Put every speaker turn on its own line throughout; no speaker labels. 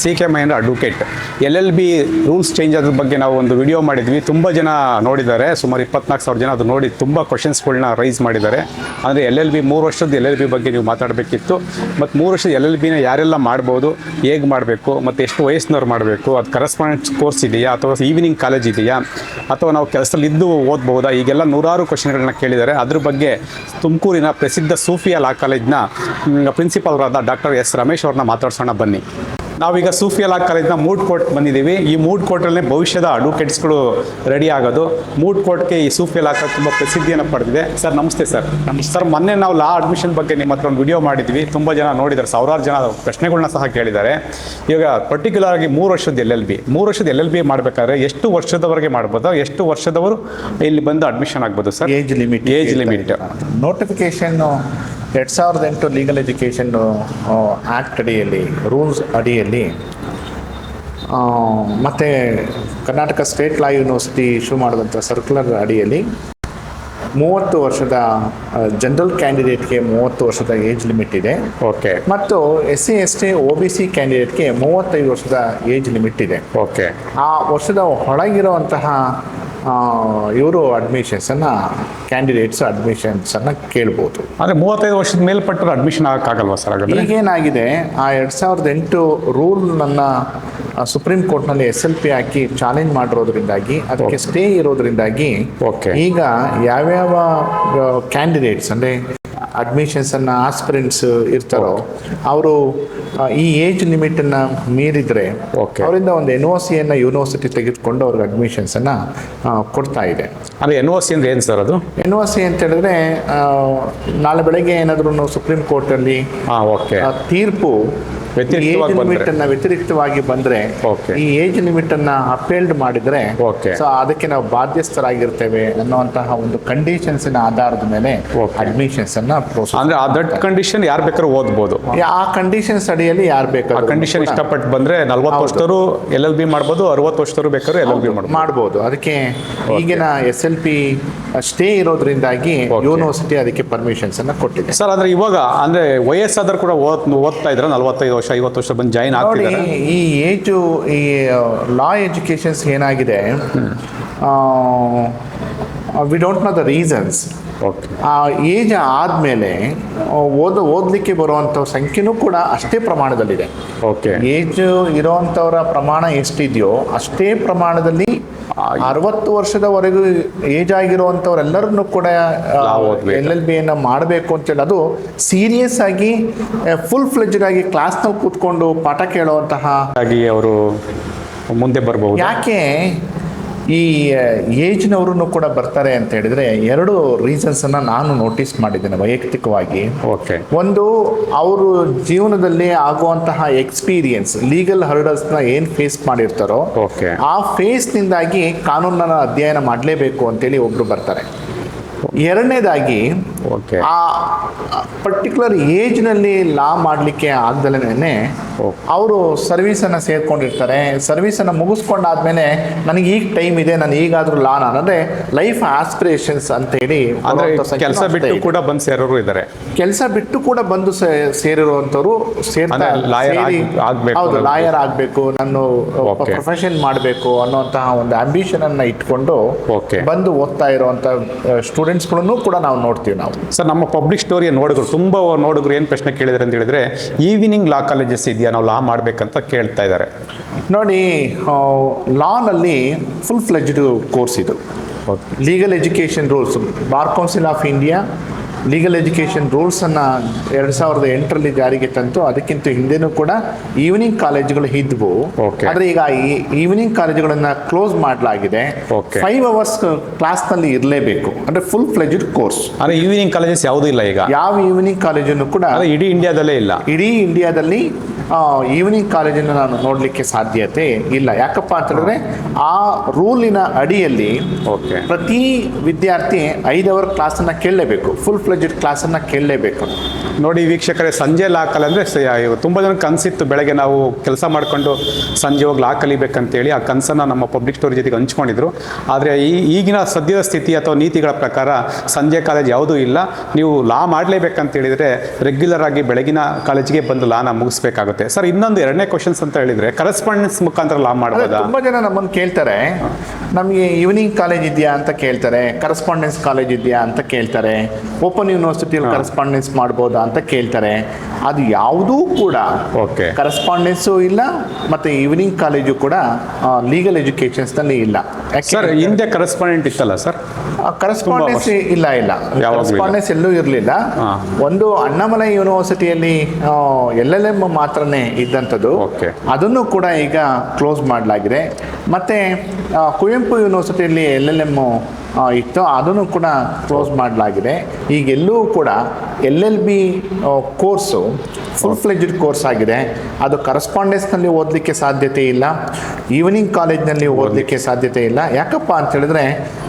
C K Mahendra advocate L L B rules change ಅದ್ರ ಬಗ್ಗೆ ನಾವು ಒಂದು ವಿಡಿಯೋ ಮಾಡಿದ್ವಿ. ತುಂಬ ಜನ ನೋಡಿದ್ದಾರೆ. ಸುಮಾರು ಇಪ್ಪತ್ನಾಲ್ಕು ಸಾವಿರ ಜನ ಅದು ನೋಡಿ ತುಂಬ ಕ್ವಶನ್ಸ್ಗಳನ್ನ ರೈಸ್ ಮಾಡಿದ್ದಾರೆ. ಅಂದರೆ ಎಲ್ ಎಲ್ ಬಿ ಮೂರು ವರ್ಷದ ಎಲ್ ಎಲ್ ಬಿ ಬಗ್ಗೆ ನೀವು ಮಾತಾಡಬೇಕಿತ್ತು. ಮತ್ತು ಮೂರು ವರ್ಷದ ಎಲ್ ಎಲ್ ಬಿನ ಯಾರೆಲ್ಲ ಮಾಡ್ಬೋದು, ಹೇಗೆ ಮಾಡಬೇಕು, ಮತ್ತು ಎಷ್ಟು ವಯಸ್ಸಿನವ್ರು ಮಾಡಬೇಕು, ಅದು ಕರೆಸ್ಪಾಂಡೆನ್ಸ್ ಕೋರ್ಸ್ ಇದೆಯಾ, ಅಥವಾ ಈವ್ನಿಂಗ್ ಕಾಲೇಜ್ ಇದೆಯಾ, ಅಥವಾ ನಾವು ಕೆಲಸದಲ್ಲಿ ಇದ್ದು ಓದ್ಬೋದಾ ಈಗೆಲ್ಲ ನೂರಾರು ಕ್ವಶನ್ಗಳನ್ನ ಕೇಳಿದ್ದಾರೆ. ಅದ್ರ ಬಗ್ಗೆ ತುಮಕೂರಿನ ಪ್ರಸಿದ್ಧ ಸೂಫಿಯಾ ಲಾ ಕಾಲೇಜ್ನ ಪ್ರಿನ್ಸಿಪಾಲ್ರಾದ ಡಾಕ್ಟರ್ ಎಸ್ ರಮೇಶ್ ಅವ್ರನ್ನ ಮಾತಾಡ್ಸೋಣ ಬನ್ನಿ. ನಾವೀಗ ಸೂಫಿಯಾ ಲಾ ಕಾಲೇಜ್ನ ಮೂಡ್ ಕೋರ್ಟ್ ಬಂದಿದ್ದೀವಿ. ಈ ಮೂಡ್ ಕೋರ್ಟಲ್ಲೇ ಭವಿಷ್ಯದ ಅಡ್ವೊಕೇಟ್ಸ್ಗಳು ರೆಡಿ ಆಗೋದು. ಮೂಡ್ ಕೋರ್ಟ್ಗೆ ಈ ಸೂಫಿಯಾ ಲಾ ಕಾಲೇಜ್ ತುಂಬ ಪ್ರಸಿದ್ಧಿಯನ್ನು ಪಡೆದಿದೆ. ಸರ್ ನಮಸ್ತೆ ಸರ್. ಸರ್ ಮೊನ್ನೆ ನಾವು ಲಾ ಅಡ್ಮಿಷನ್ ಬಗ್ಗೆ ನಿಮ್ಮ ಹತ್ರ ಒಂದು ವಿಡಿಯೋ ಮಾಡಿದ್ವಿ. ತುಂಬ ಜನ ನೋಡಿದ್ದಾರೆ. ಸಾವಿರಾರು ಜನ ಪ್ರಶ್ನೆಗಳನ್ನ ಸಹ ಕೇಳಿದ್ದಾರೆ. ಈಗ ಪರ್ಟಿಕ್ಯುಲರ್ ಆಗಿ ಮೂರು ವರ್ಷದ ಎಲ್ ಎಲ್ ಬಿ ಮೂರು ವರ್ಷದ ಎಲ್ ಎಲ್ ಬಿ ಮಾಡಬೇಕಾದ್ರೆ ಎಷ್ಟು ವರ್ಷದವರೆಗೆ ಮಾಡ್ಬೋದು? ಎಷ್ಟು ವರ್ಷದವರು ಇಲ್ಲಿ ಬಂದು ಅಡ್ಮಿಷನ್ ಆಗ್ಬೋದು sir?
Age limit
age limit
notification ಎರಡು ಸಾವಿರದ ಎಂಟು ಲೀಗಲ್ ಎಜುಕೇಷನ್ ಆ್ಯಕ್ಟ್ ಅಡಿಯಲ್ಲಿ ರೂಲ್ಸ್ ಅಡಿಯಲ್ಲಿ ಮತ್ತು Karnataka state law university issue ಮಾಡಿದಂಥ ಸರ್ಕ್ಯುಲರ್ ಅಡಿಯಲ್ಲಿ ಮೂವತ್ತು ವರ್ಷದ ಜನರಲ್ ಕ್ಯಾಂಡಿಡೇಟ್ಗೆ ಮೂವತ್ತು ವರ್ಷದ ಏಜ್ ಲಿಮಿಟ್ ಇದೆ.
ಓಕೆ
ಮತ್ತು S C S T O B C ಕ್ಯಾಂಡಿಡೇಟ್ಗೆ ಮೂವತ್ತೈದು ವರ್ಷದ ಏಜ್ ಲಿಮಿಟ್ ಇದೆ.
ಓಕೆ
ಆ ವರ್ಷದ ಒಳಗಿರುವಂತಹ ಇವರು ಅಡ್ಮಿಷನ್ಸನ್ನು ಕ್ಯಾಂಡಿಡೇಟ್ಸ್ ಅಡ್ಮಿಷನ್ಸನ್ನು ಕೇಳ್ಬೋದು.
ಅಂದರೆ ಮೂವತ್ತೈದು ವರ್ಷದ ಮೇಲ್ಪಟ್ಟರು ಅಡ್ಮಿಷನ್ ಆಗಕ್ಕಾಗಲ್ವಾ ಸರ್ ಹಾಗಾದ್ರೆ?
ಈಗೇನಾಗಿದೆ ಆ ಎರಡು ಸಾವಿರದ ಎಂಟು ರೂಲ್ನನ್ನು ಸುಪ್ರೀಂ ಕೋರ್ಟ್ನಲ್ಲಿ ಎಸ್ ಎಲ್ ಪಿ ಹಾಕಿ ಚಾಲೆಂಜ್ ಮಾಡಿರೋದ್ರಿಂದಾಗಿ ಅದಕ್ಕೆ ಸ್ಟೇ ಇರೋದ್ರಿಂದಾಗಿ
ಓಕೆ.
ಈಗ ಯಾವ್ಯಾವ ಕ್ಯಾಂಡಿಡೇಟ್ಸ್ ಅಂದರೆ ಅಡ್ಮಿಷನ್ಸನ್ನು ಆಸ್ಪಿರೆಂಟ್ಸ್ ಇರ್ತಾರೋ ಅವರು ಈ ಏಜ್ ಲಿಮಿಟನ್ನು ಮೀರಿದರೆ
ಓಕೆ
ಅವರಿಂದ ಒಂದು ಎನ್ ಒ ಸಿಯನ್ನು ಯೂನಿವರ್ಸಿಟಿ ತೆಗೆದುಕೊಂಡು ಅವ್ರಿಗೆ ಅಡ್ಮಿಷನ್ಸನ್ನು ಕೊಡ್ತಾ ಇದೆ.
ಅಂದರೆ ಎನ್ ಒ ಸಿ ಅಂದ್ರೆ ಏನು ಸರ್ ಅದು?
ಎನ್ ಒ ಸಿ ಅಂತ ಹೇಳಿದ್ರೆ ನಾಳೆ ಬೆಳಗ್ಗೆ ಏನಾದರೂ ಸುಪ್ರೀಂ ಕೋರ್ಟಲ್ಲಿ ತೀರ್ಪು
ವ್ಯತಿರಿಕ್ತವಾಗಿ ಬಂದ್ರೆ.
ಲಿಮಿಟ್ ಅನ್ನ ವ್ಯತಿರಿಕ್ತವಾಗಿ ಬಂದ್ರೆ. ಈ ಏಜ್ ಲಿಮಿಟ್ ಅನ್ನ ಅಪೇಲ್ಡ್ ಮಾಡಿದ್ರೆ. ಸೊ ಅದಕ್ಕೆ ನಾವು ಬಾಧ್ಯಸ್ಥರಾಗಿರ್ತೇವೆ ಅನ್ನುವಂತಹ ಒಂದು ಕಂಡೀಷನ್ಸ್ ಆಧಾರದ ಮೇಲೆ. ಅಡ್ಮಿಷನ್ಸ್ ಅನ್ನ
ಅಂದ್ರೆ ಆ ದಟ್ ಕಂಡೀಷನ್ ಯಾರು ಬೇಕಾದ್ರೂ ಓದ್ಬೋದು.
ಆ ಕಂಡೀಷನ್ಸ್ ಅಡಿಯಲ್ಲಿ ಯಾರು
ಆ
ಬೇಕಾದ್ರೂ
ಕಂಡೀಷನ್ ಇಷ್ಟಪಟ್ಟು ಬಂದ್ರೆ ನಲ್ವತ್ತು ವರ್ಷದವರು ಎಲ್ ಎಲ್ ಬಿ ಮಾಡ್ಬೋದು ಅರವತ್ತು ವರ್ಷದವರು ಬೇಕಾದ್ರೂ ಎಲ್ ಎಲ್ ಬಿ ಮಾಡ್ಬೋದು.
ಮಾಡ್ಬೋದು. ಅದಕ್ಕೆ ಈಗಿನ ಎಸ್ ಎಲ್ ಪಿ ಸ್ಟೇ ಇರೋದ್ರಿಂದಾಗಿ ಯೂನಿವರ್ಸಿಟಿ ಅದಕ್ಕೆ ಪರ್ಮಿಷನ್ಸ್ ಅನ್ನ ಕೊಟ್ಟಿದೆ.
ಸರ್ ಅಂದ್ರೆ ಇವಾಗ ಅಂದ್ರೆ ವಯಸ್ಸಾದ್ರೂ ಕೂಡ ಓದ್ ಓದ್ತಾ ಇದ್ರೆ ನಲ್ವತ್ತೈದು ವರ್ಷ ಐವತ್ತು ವರ್ಷ ಬಂದು ಜಾಯಿನ್ ಆಗ್ತಿದ್ದಾರೆ.
ಈ ಏಜು ಈ ಲಾ ಎಜುಕೇಷನ್ಸ್ ಏನಾಗಿದೆ we don't know the reasons ಆ ಏಜ್ ಆದಮೇಲೆ ಓದ ಓದಲಿಕ್ಕೆ ಬರುವಂಥ ಸಂಖ್ಯೆನೂ ಕೂಡ ಅಷ್ಟೇ ಪ್ರಮಾಣದಲ್ಲಿದೆ.
ಓಕೆ
ಏಜ್ ಇರೋವಂಥವರ ಪ್ರಮಾಣ ಎಷ್ಟಿದೆಯೋ ಅಷ್ಟೇ ಪ್ರಮಾಣದಲ್ಲಿ ಅರವತ್ತು ವರ್ಷದವರೆಗೂ ಏಜ್ ಆಗಿರುವಂತವ್ರೆಲ್ಲರನ್ನು ಕೂಡ ಎಲ್. ಎಲ್ ಬಿ ಅನ್ನ ಮಾಡಬೇಕು ಅಂತೇಳಿ ಅದು ಸೀರಿಯಸ್ ಆಗಿ ಫುಲ್ ಫ್ಲೆಜ್ಡ್ ಆಗಿ ಕ್ಲಾಸ್ನಲ್ಲಿ ಕೂತ್ಕೊಂಡು ಪಾಠ ಕೇಳುವಂತಹ
ಅವರು ಮುಂದೆ ಬರಬಹುದು
ಯಾಕೆ ಈ ಏಜ್ನವರು ಕೂಡ ಬರ್ತಾರೆ ಅಂತ ಹೇಳಿದ್ರೆ ಎರಡು ರೀಸನ್ಸನ್ನು ನಾನು ನೋಟಿಸ್ ಮಾಡಿದ್ದೇನೆ ವೈಯಕ್ತಿಕವಾಗಿ.
ಓಕೆ
ಒಂದು ಅವರು ಜೀವನದಲ್ಲಿ ಆಗುವಂತಹ ಎಕ್ಸ್ಪೀರಿಯನ್ಸ್ ಲೀಗಲ್ ಹರ್ಡಲ್ಸ್ನ ಏನು ಫೇಸ್ ಮಾಡಿರ್ತಾರೋ
ಓಕೆ
ಆ ಫೇಸ್ನಿಂದಾಗಿ ಕಾನೂನನ್ನ ಅಧ್ಯಯನ ಮಾಡಲೇಬೇಕು ಅಂತೇಳಿ ಒಬ್ರು ಬರ್ತಾರೆ. ಎರಡನೇದಾಗಿ
ಓಕೆ.
ಆ ಪರ್ಟಿಕ್ಯುಲರ್ ಏಜ್ನಲ್ಲಿ ಲಾ ಮಾಡಲಿಕ್ಕೆ ಆಗ್ದಲೇ
ಓ
ಅವರು ಸರ್ವಿಸನ್ನು ಸೇರ್ಕೊಂಡಿರ್ತಾರೆ. ಸರ್ವಿಸನ್ನು ಮುಗಿಸ್ಕೊಂಡಾದ್ಮೇಲೆ ನನಗೆ ಈಗ ಟೈಮ್ ಇದೆ ನಾನು ಈಗಾದರೂ ಲಾ ನಾನು ಅಂದರೆ ಲೈಫ್ ಆಸ್ಪಿರೇಷನ್ಸ್ ಅಂತ ಹೇಳಿ
ಕೆಲಸ ಬಿಟ್ಟು ಕೂಡ ಬಂದು ಸೇರೋರು ಇದ್ದಾರೆ
ಕೆಲಸ ಬಿಟ್ಟು ಕೂಡ ಬಂದು ಸೇರಿರುವಂಥವ್ರು ಸೇರ್ತಾ ಸೇರಿ-
ಆಗ್- ಆಗ್ಬೇಕು
ಹೌದು ಲಾಯರ್ ಆಗಬೇಕು ನಾನು ಪ್ರೊಫೆಷನ್ ಮಾಡಬೇಕು ಅನ್ನೋಂತಹ ಒಂದು ಆಂಬಿಷನ್ ಅನ್ನ ಇಟ್ಕೊಂಡು. ಬಂದು ಓದ್ತಾ ಇರುವಂತ ಸ್ಟೂಡೆಂಟ್ಸ್ಗಳನ್ನು ಕೂಡ ನಾವು ನೋಡ್ತೀವಿ ನಾವು.
ಸರ್ ನಮ್ಮ ಪಬ್ಲಿಕ್ ಸ್ಟೋರಿಯ ನೋಡಿದ್ರು ತುಂಬ ನೋಡಿದ್ರು ಏನು ಪ್ರಶ್ನೆ ಕೇಳಿದ್ರೆ ಅಂತ ಹೇಳಿದ್ರೆ ಈವ್ನಿಂಗ್ ಲಾ ಕಾಲೇಜಸ್ ಇದೆಯಾ ನಾವು ಲಾ ಮಾಡ್ಬೇಕಂತ ಕೇಳ್ತಾ ಇದ್ದಾರೆ.
ನೋಡಿ ಲಾನಲ್ಲಿ ಫುಲ್ ಫ್ಲೆಜ್ಡ್ ಕೋರ್ಸ್ ಇದು. Legal education rules bar council of India legal education ರೂಲ್ಸನ್ನು ಎರಡು ಸಾವಿರದ ಎಂಟರಲ್ಲಿ ಜಾರಿಗೆ ತಂತು. ಅದಕ್ಕಿಂತ ಹಿಂದೆನೂ ಕೂಡ ಈವ್ನಿಂಗ್ ಕಾಲೇಜುಗಳು ಇದ್ವು. ಆದರೆ ಈಗ ಈ ಈವ್ನಿಂಗ್ ಕಾಲೇಜುಗಳನ್ನು ಕ್ಲೋಸ್ ಮಾಡಲಾಗಿದೆ. ಫೈವ್ ಅವರ್ಸ್ ಕ್ಲಾಸ್ನಲ್ಲಿ ಇರಲೇಬೇಕು. ಅಂದರೆ ಫುಲ್ ಫ್ಲೆಜ್ಡ್ ಕೋರ್ಸ್
ಅಂದ್ರೆ ಈವ್ನಿಂಗ್ ಕಾಲೇಜಸ್ ಯಾವುದೂ ಇಲ್ಲ ಈಗ.
ಯಾವ ಈವ್ನಿಂಗ್ ಕಾಲೇಜನ್ನು ಕೂಡ
ಇಡೀ ಇಂಡಿಯಾದಲ್ಲೇ ಇಲ್ಲ.
ಇಡೀ ಇಂಡಿಯಾದಲ್ಲಿ ಈವ್ನಿಂಗ್ ಕಾಲೇಜನ್ನು ನಾನು ನೋಡಲಿಕ್ಕೆ ಸಾಧ್ಯತೆ ಇಲ್ಲ. ಯಾಕಪ್ಪ ಅಂತ ಹೇಳಿದ್ರೆ ಆ ರೂಲಿನ ಅಡಿಯಲ್ಲಿ
ಓಕೆ
ಪ್ರತಿ ವಿದ್ಯಾರ್ಥಿ ಐದು ಅವರ್ ಕ್ಲಾಸನ್ನು ಕೇಳಲೇಬೇಕು. ಫುಲ್ ಫ್ಲೆಜ್ಡ್ ಕ್ಲಾಸನ್ನು ಕೇಳಲೇಬೇಕು.
ನೋಡಿ ವೀಕ್ಷಕರೇ ಸಂಜೆ ಲಾ ಕಲಿ ಅಂದರೆ ತುಂಬ ಜನ ಕನಸಿತ್ತು ಬೆಳಗ್ಗೆ ನಾವು ಕೆಲಸ ಮಾಡಿಕೊಂಡು ಸಂಜೆ ಹೋಗಿ ಲಾ ಕಲಿಬೇಕಂತೇಳಿ ಆ ಕನಸನ್ನು ನಮ್ಮ ಪಬ್ಲಿಕ್ ಸ್ಟೋರಿ ಜೊತೆಗೆ ಹಂಚ್ಕೊಂಡಿದ್ರು. ಆದರೆ ಈ ಈಗಿನ ಸದ್ಯದ ಸ್ಥಿತಿ ಅಥವಾ ನೀತಿಗಳ ಪ್ರಕಾರ ಸಂಜೆ ಕಾಲೇಜ್ ಯಾವುದೂ ಇಲ್ಲ. ನೀವು ಲಾ ಮಾಡಲೇಬೇಕಂತ ಹೇಳಿದರೆ ರೆಗ್ಯುಲರ್ ಆಗಿ ಬೆಳಗಿನ ಕಾಲೇಜಿಗೆ ಬಂದು ಲಾನ ಮುಗಿಸ್ಬೇಕಾಗುತ್ತೆ. ಸರ್ ಇನ್ನೊಂದು ಎರಡನೇ ಕ್ವಶನ್ಸ್ ಅಂತ ಹೇಳಿದ್ರೆ ಕರೆಸ್ಪಾಂಡೆನ್ಸ್ ಮುಖಾಂತರ ಲಾ ಮಾಡ್ಬೋದು?
ತುಂಬಾ ಜನ ನಮ್ಮನ್ನು ಕೇಳ್ತಾರೆ. ನಮಗೆ ಈವ್ನಿಂಗ್ ಕಾಲೇಜ್ ಇದೆಯಾ ಅಂತ ಕೇಳ್ತಾರೆ ಕರೆಸ್ಪಾಂಡೆನ್ಸ್ ಕಾಲೇಜ್ ಇದೆಯಾ ಅಂತ ಕೇಳ್ತಾರೆ ಓಪನ್ ಯೂನಿವರ್ಸಿಟಿಯಲ್ಲಿ ಕರೆಸ್ಪಾಂಡೆನ್ಸ್ ಮಾಡ್ಬೋದಾ ಅಂತ ಕೇಳ್ತಾರೆ. ಅದು ಯಾವುದೂ ಕೂಡ
ಓಕೆ.
ಕರೆಸ್ಪಾಂಡೆನ್ಸು ಇಲ್ಲ ಮತ್ತೆ ಈವ್ನಿಂಗ್ ಕಾಲೇಜು ಕೂಡ ಲೀಗಲ್ ಎಜುಕೇಷನ್ಸ್ನಲ್ಲಿ ಇಲ್ಲ.
ಸರ್ ಹಿಂದೆ ಕರೆಸ್ಪಾಂಡೆಂಟ್ ಇತ್ತಲ್ಲ ಸರ್?
ಕರೆಸ್ಪಾಂಡೆನ್ಸ್ ಇಲ್ಲ ಇಲ್ಲ. ಕರೆಸ್ಪಾಂಡೆನ್ಸ್ ಎಲ್ಲೂ ಇರಲಿಲ್ಲ. ಒಂದು ಅಣ್ಣಾಮಲೈ ಯೂನಿವರ್ಸಿಟಿಯಲ್ಲಿ ಎಲ್ ಎಲ್ ಎಂ ಮಾತ್ರನೇ ಇದ್ದಂಥದ್ದು. ಅದನ್ನು ಕೂಡ ಈಗ ಕ್ಲೋಸ್ ಮಾಡಲಾಗಿದೆ ಮತ್ತೆ ಕುವೆಂಪು ಯೂನಿವರ್ಸಿಟಿಯಲ್ಲಿ ಎಲ್ ಎಲ್ ಎಂ ಇತ್ತು. ಅದನ್ನು ಕೂಡ ಕ್ಲೋಸ್ ಮಾಡಲಾಗಿದೆ. ಈಗ ಎಲ್ಲೂ ಕೂಡ L L B course full fledged course ಆಗಿದೆ. ಅದು ಕರೆಸ್ಪಾಂಡೆನ್ಸ್ನಲ್ಲಿ ಓದಲಿಕ್ಕೆ ಸಾಧ್ಯತೆ ಇಲ್ಲ. ಈವ್ನಿಂಗ್ ಕಾಲೇಜ್ನಲ್ಲಿ ಓದಲಿಕ್ಕೆ ಸಾಧ್ಯತೆ ಇಲ್ಲ. ಯಾಕಪ್ಪ ಅಂತ ಹೇಳಿದ್ರೆ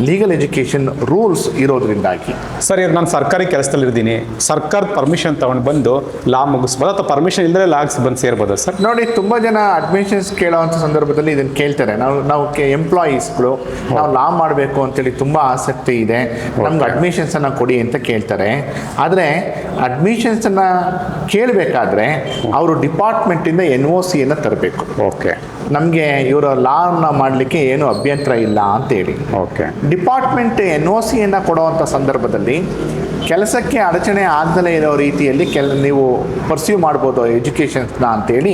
ಲೀಗಲ್ ಎಜುಕೇಷನ್ ರೂಲ್ಸ್ ಇರೋದ್ರಿಂದಾಗಿ.
ಸರ್ ಈಗ ನಾನು ಸರ್ಕಾರಿ ಕೆಲಸದಲ್ಲಿ ಇದ್ದೀನಿ ಸರ್ಕಾರದ ಪರ್ಮಿಷನ್ ತಗೊಂಡು ಬಂದು ಲಾ ಮುಗಿಸ್ಬೋದು ಅಥವಾ ಪರ್ಮಿಷನ್ ಇಲ್ಲದೆ ಲಾಗ್ಸ್ ಬಂದು ಸೇರ್ಬೋದು ಸರ್?
ನೋಡಿ ತುಂಬ ಜನ ಅಡ್ಮಿಷನ್ಸ್ ಕೇಳೋವಂಥ ಸಂದರ್ಭದಲ್ಲಿ ಇದನ್ನು ಕೇಳ್ತಾರೆ. ನಾವು ನಾವು ಎಂಪ್ಲಾಯೀಸ್ಗಳು ನಾವು ಲಾ ಮಾಡಬೇಕು ಅಂತೇಳಿ ತುಂಬ ಆಸಕ್ತಿ ಇದೆ. ನಮ್ಗೆ ಅಡ್ಮಿಷನ್ಸನ್ನು ಕೊಡಿ ಅಂತ ಕೇಳ್ತಾರೆ. ಆದರೆ ಅಡ್ಮಿಷನ್ಸನ್ನು ಕೇಳಬೇಕಾದ್ರೆ ಅವರು ಡಿಪಾರ್ಟ್ಮೆಂಟಿಂದ ಎನ್ ಒ ಸಿಯನ್ನು ತರಬೇಕು.
ಓಕೆ
ನಮಗೆ ಇವರ ಲಾನ ಮಾಡಲಿಕ್ಕೆ ಏನು ಅಭ್ಯಂತರ ಇಲ್ಲ ಅಂತೇಳಿ
ಓಕೆ
ಡಿಪಾರ್ಟ್ಮೆಂಟ್ ಎನ್ ಒ ಸಿಯನ್ನು ಕೊಡುವಂಥ ಸಂದರ್ಭದಲ್ಲಿ ಕೆಲಸಕ್ಕೆ ಅಡಚಣೆ ಆಗದಲೇ ಇರೋ ರೀತಿಯಲ್ಲಿ ಕೆಲ ನೀವು ಪರ್ಸ್ಯೂ ಮಾಡ್ಬೋದು ಎಜುಕೇಷನ್ಸ್ನ ಅಂತೇಳಿ.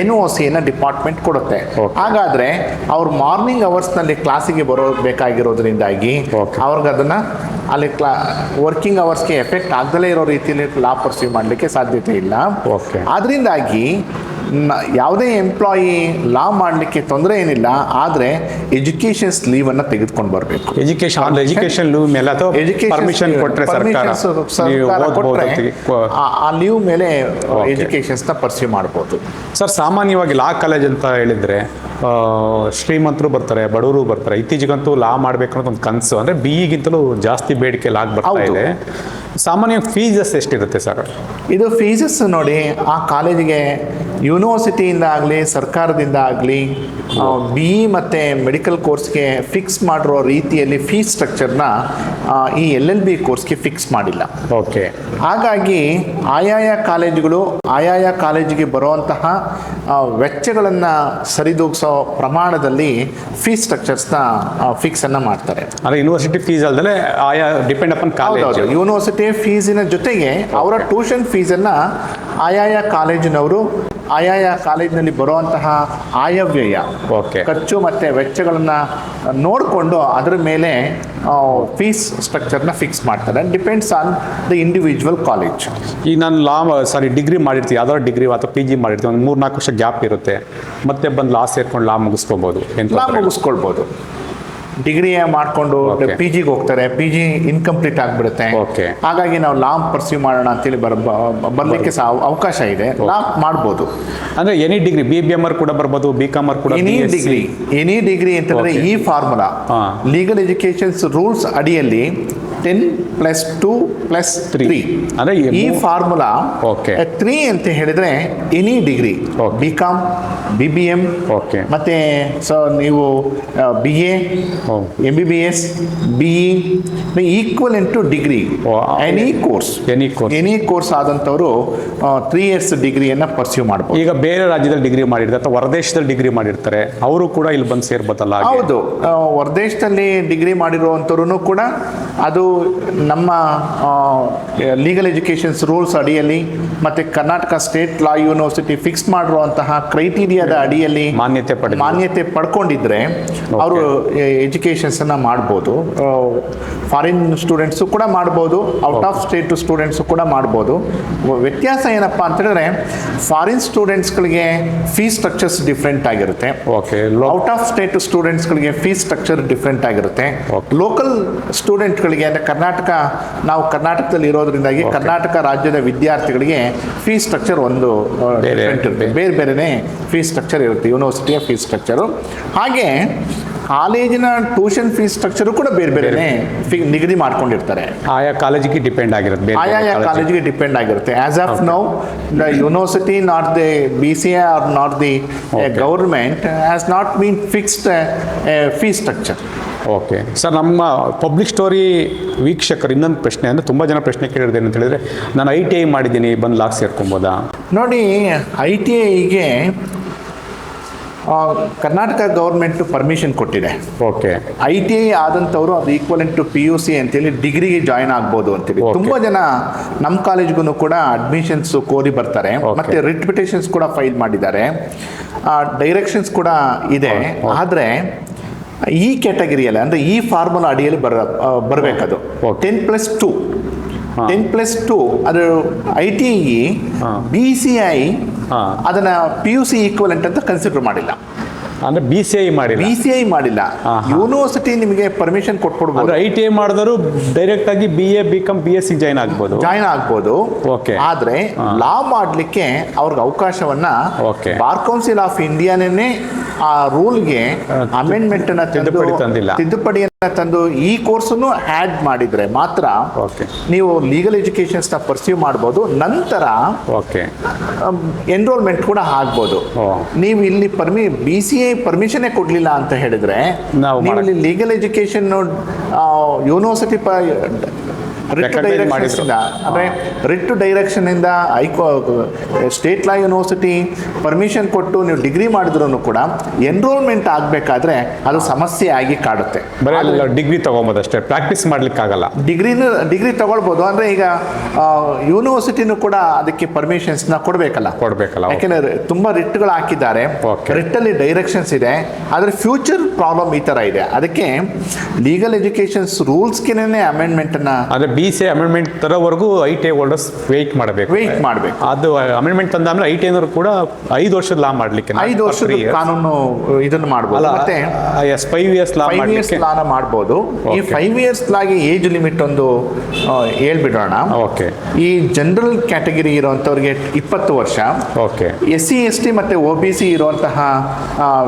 ಎನ್ ಒ ಸಿಯನ್ನು ಡಿಪಾರ್ಟ್ಮೆಂಟ್ ಕೊಡುತ್ತೆ ಹಾಗಾದ್ರೆ ಅವ್ರು ಮಾರ್ನಿಂಗ್ ಅವರ್ಸ್ನಲ್ಲಿ ಕ್ಲಾಸಿಗೆ ಬರೋ ಬೇಕಾಗಿರೋದ್ರಿಂದಾಗಿ. ಅವ್ರಿಗೆ ಅದನ್ನು ಅಲ್ಲಿ ಕ್ಲಾ ವರ್ಕಿಂಗ್ ಅವರ್ಸ್ಗೆ ಎಫೆಕ್ಟ್ ಆಗದಲೇ ಇರೋ ರೀತಿಯಲ್ಲಿ ಲಾ ಪರ್ಸ್ಯೂ ಮಾಡಲಿಕ್ಕೆ ಸಾಧ್ಯತೆ ಇಲ್ಲ
ಓಕೆ
ಅದರಿಂದಾಗಿ ಯಾವುದೇ ಎಂಪ್ಲಾಯಿ ಲಾ ಮಾಡಲಿಕ್ಕೆ ತೊಂದರೆ ಏನಿಲ್ಲ ಆದರೆ ಎಜುಕೇಷನ್ಸ್ ಲೀವನ್ನು ತೆಗೆದುಕೊಂಡು ಬರಬೇಕು.
ಎಜುಕೇಶನ್ ಎಜುಕೇಷನ್ ಎಜುಕೇಶನ್ ಲೂವ್ ಮೇಲೆ ಅಥವಾ ಪರ್ಮಿಷನ್ ಕೊಟ್ಟರೆ ಸರ್ಕಾರ? ನೀವು
ಆ ಲೀವ್ ಮೇಲೆ. ಎಜುಕೇಷನ್ಸ್ನ ಪರ್ಸ್ಯೂ ಮಾಡ್ಬೋದು.
ಸರ್ ಸಾಮಾನ್ಯವಾಗಿ ಲಾ ಕಾಲೇಜ್ ಅಂತ ಹೇಳಿದ್ರೆ ಶ್ರೀಮಂತರು ಬರ್ತಾರೆ ಬಡವರು ಬರ್ತಾರೆ. ಇತ್ತೀಚೆಗಂತೂ ಲಾ ಮಾಡ್ಬೇಕು ಅನ್ನೋದು ಒಂದು ಕನಸು. ಅಂದ್ರೆ ಬಿ ಇಗಿಂತಲೂ ಜಾಸ್ತಿ ಬೇಡಿಕೆ ಲಾಗ್ ಬರ್ತಾ. ಇದೆ. ಸಾಮಾನ್ಯ ಫೀಸಸ್ ಎಷ್ಟಿರುತ್ತೆ ಸರ್
ಇದು ಫೀಸಸ್ ನೋಡಿ ಆ ಕಾಲೇಜಿಗೆ ಯೂನಿವರ್ಸಿಟಿಯಿಂದ ಆಗಲಿ ಸರ್ಕಾರದಿಂದ ಆಗಲಿ ಬಿ ಇ ಮತ್ತು ಮೆಡಿಕಲ್ ಕೋರ್ಸ್ಗೆ ಫಿಕ್ಸ್ ಮಾಡಿರೋ ರೀತಿಯಲ್ಲಿ ಫೀಸ್ ಸ್ಟ್ರಕ್ಚರ್ನ ಈ ಎಲ್ ಎಲ್ ಬಿ ಕೋರ್ಸ್ಗೆ ಫಿಕ್ಸ್ ಮಾಡಿಲ್ಲ.
ಓಕೆ
ಹಾಗಾಗಿ ಆಯಾಯ ಕಾಲೇಜುಗಳು ಆಯಾಯ ಕಾಲೇಜಿಗೆ ಬರುವಂತಹ ವೆಚ್ಚಗಳನ್ನು ಸರಿದೂಗಿಸೋ ಪ್ರಮಾಣದಲ್ಲಿ ಫೀಸ್ ಸ್ಟ್ರಕ್ಚರ್ಸ್ನ ಫಿಕ್ಸನ್ನು ಮಾಡ್ತಾರೆ.
ಅಂದ್ರೆ ಯೂನಿವರ್ಸಿಟಿ ಫೀಸ್ ಅಲ್ಲದೆ ಆಯಾ ಡಿಪೆಂಡ್ ಅಪನ್ ಕಾಲೇಜ್
ಯೂನಿವರ್ಸಿಟಿ ಫೀಸಿನ ಜೊತೆಗೆ ಅವರ ಟ್ಯೂಷನ್ ಫೀಸನ್ನು ಆಯಾಯ ಕಾಲೇಜಿನವರು ಆಯಾಯ ಕಾಲೇಜಿನಲ್ಲಿ ಬರುವಂತಹ ಆಯವ್ಯಯ
ಓಕೆ
ಖರ್ಚು ಮತ್ತು ವೆಚ್ಚಗಳನ್ನು ನೋಡಿಕೊಂಡು ಅದರ ಮೇಲೆ ಫೀಸ್ ಸ್ಟ್ರಕ್ಚರ್ನ ಫಿಕ್ಸ್ ಮಾಡ್ತಾರೆ. Depends on the individual college
ಈಗ ನಾನು ಲಾ ಸಾರಿ ಡಿಗ್ರಿ ಮಾಡಿರ್ತೀವಿ ಯಾವ್ದಾದ್ರು ಡಿಗ್ರಿ ಅಥವಾ ಪಿ ಜಿ ಮಾಡಿರ್ತೀವಿ ಒಂದು ಮೂರು ನಾಲ್ಕು ವರ್ಷ ಗ್ಯಾಪ್ ಇರುತ್ತೆ. ಮತ್ತೆ ಬಂದು ಲಾ ಸೇರ್ಕೊಂಡು ಲಾ ಮುಗಿಸ್ಕೋಬಹುದು ಅಂತ
ಲಾ ಮುಗಿಸ್ಕೊಳ್ಬೋದು. ಡಿಗ್ರಿ ಮಾಡಿಕೊಂಡು. ಪಿ ಜಿಗೆ ಹೋಗ್ತಾರೆ. ಪಿ ಜಿ ಇನ್ಕಂಪ್ಲೀಟ್ ಆಗಿಬಿಡುತ್ತೆ. ಹಾಗಾಗಿ ನಾವು ಲಾ ಪರ್ಸ್ಯೂ ಮಾಡೋಣ ಅಂತೇಳಿ ಬರ ಬರಲಿಕ್ಕೆ ಸಹ ಅವಕಾಶ ಇದೆ. ಲಾ ಮಾಡ್ಬೋದು.
ಅಂದ್ರೆ any degree B B M or ಕೂಡ ಬರ್ಬೋದು ಬಿ ಕಾಮ್ ಆರ್ ಕೂಡ
ಎನಿ ಡಿಗ್ರಿ ಎನಿ ಡಿಗ್ರಿ ಅಂತಂದ್ರೆ ಈ ಫಾರ್ಮುಲಾ ಲೀಗಲ್ ಎಜುಕೇಶನ್ಸ್ ರೂಲ್ಸ್ ಅಡಿಯಲ್ಲಿ ten plus two plus. Three
ಅಂದ್ರೆ ಈ
ಫಾರ್ಮುಲಾ
ಓಕೆ
ತ್ರೀ ಅಂತ ಹೇಳಿದ್ರೆ any degree. B com B B M
okay
ಮತ್ತೆ ಸೊ ನೀವು B A
Oh.
M B B S B E equal to degree any course
any course
any course ಆದಂಥವರು three years ಡಿಗ್ರಿಯನ್ನು pursue ಮಾಡ್ಬೋದು.
ಈಗ ಬೇರೆ ರಾಜ್ಯದಲ್ಲಿ degree ಮಾಡಿರ್ತಾರೆ ಅಥವಾ ಹೊರದೇಶದಲ್ಲಿ degree ಮಾಡಿರ್ತಾರೆ ಅವರು ಕೂಡ ಇಲ್ಲಿ ಬಂದು ಸೇರ್ಬೋದಲ್ಲ?
ಹೌದು. ಹೊರದೇಶದಲ್ಲಿ ಡಿಗ್ರಿ ಮಾಡಿರುವಂಥವ್ರು ಕೂಡ ಅದು ನಮ್ಮ ಲೀಗಲ್ ಎಜುಕೇಷನ್ಸ್ ರೂಲ್ಸ್ ಅಡಿಯಲ್ಲಿ ಮತ್ತು Karnataka state law university fix ಮಾಡಿರುವಂತಹ ಕ್ರೈಟೀರಿಯಾದ ಅಡಿಯಲ್ಲಿ
ಮಾನ್ಯತೆ ಪಡೆ
ಮಾನ್ಯತೆ ಪಡ್ಕೊಂಡಿದ್ರೆ ಅವರು ಎಜುಕೇಷನ್ಸನ್ನು ಮಾಡ್ಬೋದು. ಫಾರಿನ್ ಸ್ಟೂಡೆಂಟ್ಸು ಕೂಡ ಮಾಡ್ಬೋದು ಔಟ್ ಆಫ್ ಸ್ಟೇಟ್ ಸ್ಟೂಡೆಂಟ್ಸು ಕೂಡ ಮಾಡ್ಬೋದು. ವ್ಯತ್ಯಾಸ ಏನಪ್ಪ ಅಂತ ಹೇಳಿದ್ರೆ ಫಾರಿನ್ ಸ್ಟೂಡೆಂಟ್ಸ್ಗಳಿಗೆ ಫೀಸ್ ಸ್ಟ್ರಕ್ಚರ್ಸ್ ಡಿಫ್ರೆಂಟ್ ಆಗಿರುತ್ತೆ.
ಓಕೆ
ಔಟ್ ಆಫ್ ಸ್ಟೇಟ್ ಸ್ಟೂಡೆಂಟ್ಸ್ಗಳಿಗೆ ಫೀಸ್ ಸ್ಟ್ರಕ್ಚರ್ ಡಿಫ್ರೆಂಟ್ ಆಗಿರುತ್ತೆ. ಲೋಕಲ್ ಸ್ಟೂಡೆಂಟ್ಗಳಿಗೆ ಅಂದರೆ ಕರ್ನಾಟಕ ನಾವು ಕರ್ನಾಟಕದಲ್ಲಿ ಇರೋದ್ರಿಂದಾಗಿ ಕರ್ನಾಟಕ ರಾಜ್ಯದ ವಿದ್ಯಾರ್ಥಿಗಳಿಗೆ ಫೀಸ್ ಸ್ಟ್ರಕ್ಚರ್ ಒಂದು
ಬೇರೆ
ಡಿಫ್ರೆಂಟ್ ಇರುತ್ತೆ. ಬೇರೆ. ಬೇರೆನೇ ಫೀಸ್ ಸ್ಟ್ರಕ್ಚರ್ ಇರುತ್ತೆ ಯೂನಿವರ್ಸಿಟಿಯ ಫೀಸ್ ಸ್ಟ್ರಕ್ಚರು ಹಾಗೆ ಕಾಲೇಜಿನ ಟ್ಯೂಷನ್ ಫೀಸ್ ಸ್ಟ್ರಕ್ಚರ್ ಕೂಡ ಬೇರೆ ಬೇರೆ ನಿಗದಿ ಮಾಡ್ಕೊಂಡಿರ್ತಾರೆ.
ಆಯಾ ಕಾಲೇಜಿಗೆ ಡಿಪೆಂಡ್ ಆಗಿರುತ್ತೆ
ಆಯಾ ಕಾಲೇಜಿಗೆ. ಡಿಪೆಂಡ್ ಆಗಿರುತ್ತೆ. As of now the university not the B C A or not the. Government has not been fixed fees structure
okay sir ನಮ್ಮ ಪಬ್ಲಿಕ್ ಸ್ಟೋರಿ ವೀಕ್ಷಕರು ಇನ್ನೊಂದು ಪ್ರಶ್ನೆ ಅಂದರೆ ತುಂಬ ಜನ ಪ್ರಶ್ನೆ ಕೇಳಿರೋದು ಏನಂತ ಹೇಳಿದ್ರೆ ನಾನು ಐ ಟಿ ಐ ಮಾಡಿದ್ದೀನಿ ಬಂದು ಲಾಕ್ ಸೇರ್ಕೊಬೋದಾ
ನೋಡಿ ಐ ಟಿ ಐಗೆ ಕರ್ನಾಟಕ ಗೌರ್ಮೆಂಟ್ ಪರ್ಮಿಷನ್ ಕೊಟ್ಟಿದೆ
ಓಕೆ
ಐ ಟಿ ಐ ಆದಂಥವ್ರು ಅದು equivalent to P U C ಅಂತೇಳಿ ಡಿಗ್ರಿಗೆ ಜಾಯ್ನ್ ಆಗ್ಬೋದು ಅಂತೇಳಿ. ತುಂಬ ಜನ ನಮ್ಮ ಕಾಲೇಜ್ಗೂ ಕೂಡ ಅಡ್ಮಿಷನ್ಸ್ ಕೋರಿ ಬರ್ತಾರೆ. ಮತ್ತೆ ರಿಟ್ಪಿಟೇಷನ್ಸ್ ಕೂಡ ಫೈಲ್ ಮಾಡಿದ್ದಾರೆ ಡೈರೆಕ್ಷನ್ಸ್ ಕೂಡ ಇದೆ ಆದರೆ ಈ ಕ್ಯಾಟಗರಿಯಲ್ಲಿ ಅಂದರೆ ಈ ಫಾರ್ಮುಲಾ ಅಡಿಯಲ್ಲಿ ಬರ ಬರಬೇಕದು. Ten plus two ten plus two ಅದು ಐ ಟಿ ಐ
ಹಾ.
B C I. ಅದನ್ನ ಪಿ ಯು ಸಿ ಈಕ್ವಲೆಂಟ್ ಅಂತ ಕನ್ಸಿಡರ್ ಮಾಡಿಲ್ಲ
ಅಂದ್ರೆ ಬಿ ಸಿ ಐ ಮಾಡಿ
ಬಿ ಸಿ ಐ ಮಾಡಿಲ್ಲ. ಯೂನಿವರ್ಸಿಟಿ ನಿಮಗೆ ಪರ್ಮಿಷನ್ ಕೊಟ್ಕೊಡ್ಬೋದು
ಅಂದರೆ ಐ ಟಿ ಐ ಮಾಡಿದ್ರು ಡೈರೆಕ್ಟ್ ಆಗಿ B A B com B S C join ಆಗ್ಬೋದು
ಜಾಯ್ನ್ ಆಗ್ಬೋದು
ಓಕೆ
ಆದ್ರೆ. ಲಾ ಮಾಡ್ಲಿಕ್ಕೆ ಅವ್ರಿಗೆ ಅವಕಾಶವನ್ನ. ಬಾರ್ ಕೌನ್ಸಿಲ್ ಆಫ್ ಇಂಡಿಯಾನೇ ಆ ರೂಲ್ಗೆ ಅಮೆಂಡ್ಮೆಂಟ್ ಅನ್ನ ತಂದು-
ತಿದ್ದುಪಡಿ ತಂದಿಲ್ಲ.
ತಿದ್ದುಪಡಿಯನ್ನ ತಂದು ಈ ಕೋರ್ಸನ್ನು ಆ್ಯಡ್ ಮಾಡಿದ್ರೆ ಮಾತ್ರ
ಓಕೆ
ನೀವು ಲೀಗಲ್ ಎಜುಕೇಷನ್ಸ್ನ ಪರ್ಸ್ಯೂ ಮಾಡ್ಬೋದು. ನಂತರ
ಓಕೆ
ಎನ್ರೋಲ್ಮೆಂಟ್ ಕೂಡ ಆಗ್ಬೋದು. ನೀವು ಇಲ್ಲಿ ಪರ್ಮಿ ಬಿ ಸಿ ಐ ಪರ್ಮಿಷನ್ನೇ ಕೊಡಲಿಲ್ಲ ಅಂತ ಹೇಳಿದ್ರೆ
ನಾವು
ಇಲ್ಲಿ ಲೀಗಲ್ ಎಜುಕೇಶನ್ ಯೂನಿವರ್ಸಿಟಿ ರಿಟ್ ಡೈರೆಕ್ಷನ್ಸಿಂದ ಅಂದರೆ ರಿಟ್ ಡೈರೆಕ್ಷನ್ ಇಂದ ಐಕೋ ಸ್ಟೇಟ್ ಲಾ ಯೂನಿವರ್ಸಿಟಿ ಪರ್ಮಿಷನ್ ಕೊಟ್ಟು ನೀವು ಡಿಗ್ರಿ ಮಾಡಿದ್ರು ಕೂಡ ಎನ್ರೋಲ್ಮೆಂಟ್ ಆಗಬೇಕಾದ್ರೆ ಅದು ಸಮಸ್ಯೆ ಆಗಿ ಕಾಡುತ್ತೆ.
ಬರೀ ಡಿಗ್ರಿ ತಗೊಂಬೋದಷ್ಟೇ ಅಷ್ಟೇ ಪ್ರಾಕ್ಟೀಸ್ ಮಾಡ್ಲಿಕ್ಕಾಗಲ್ಲ.
ಡಿಗ್ರಿನ ಡಿಗ್ರಿ ತಗೊಳ್ಬೋದು ಅಂದ್ರೆ ಈಗ ಯೂನಿವರ್ಸಿಟಿನೂ ಕೂಡ ಅದಕ್ಕೆ ಪರ್ಮಿಷನ್ಸ್ನ ಕೊಡಬೇಕಲ್ಲ.
ಕೊಡ್ಬೇಕಲ್ಲ.
ಯಾಕೆಂದ್ರೆ ತುಂಬಾ ರಿಟ್ಗಳು ಹಾಕಿದ್ದಾರೆ ರಿಟ್ಟಲ್ಲಿ ಡೈರೆಕ್ಷನ್ಸ್ ಇದೆ ಆದ್ರೆ ಫ್ಯೂಚರ್ ಪ್ರಾಬ್ಲಮ್ ಈ ತರ ಇದೆ. ಅದಕ್ಕೆ ಲೀಗಲ್ ಎಜುಕೇಶನ್ಸ್ ರೂಲ್ಸ್ಗೆನೇ ಅಮೆಂಡ್ಮೆಂಟ್ ಅನ್ನ
ಅಂದರೆ B C amendment ತರೋವರೆಗೂ I T I holders wait ಮಾಡಬೇಕು.
ವೆಯ್ಟ್ ಮಾಡಬೇಕು.
ಅದು ಅಮೆಂಡ್ಮೆಂಟ್ ತಂದಾದ್ಮೇಲೆ ಐ ಟಿ ಐನವರು ಕೂಡ ಐದು ವರ್ಷದ ಲಾ ಮಾಡಲಿಕ್ಕೆ
ಐದು ವರ್ಷದ ಕಾನೂನು ಇದನ್ನು
ಮಾಡಬಹುದು
ಮತ್ತೆ
S five years law
five years ಲಾನ ಮಾಡ್ಬೋದು. ಈ. ಫೈವ್ ಇಯರ್ಸ್ ಲಾಗೆ ಏಜ್ ಲಿಮಿಟ್ ಒಂದು ಹೇಳ್ಬಿಡೋಣ.
ಓಕೆ
ಈ ಜನರಲ್ ಕ್ಯಾಟಗರಿ ಇರುವಂಥವ್ರಿಗೆ ಇಪ್ಪತ್ತು ವರ್ಷ.
Okay
S C S T ಮತ್ತು ಒ ಬಿ ಸಿ ಇರುವಂತಹ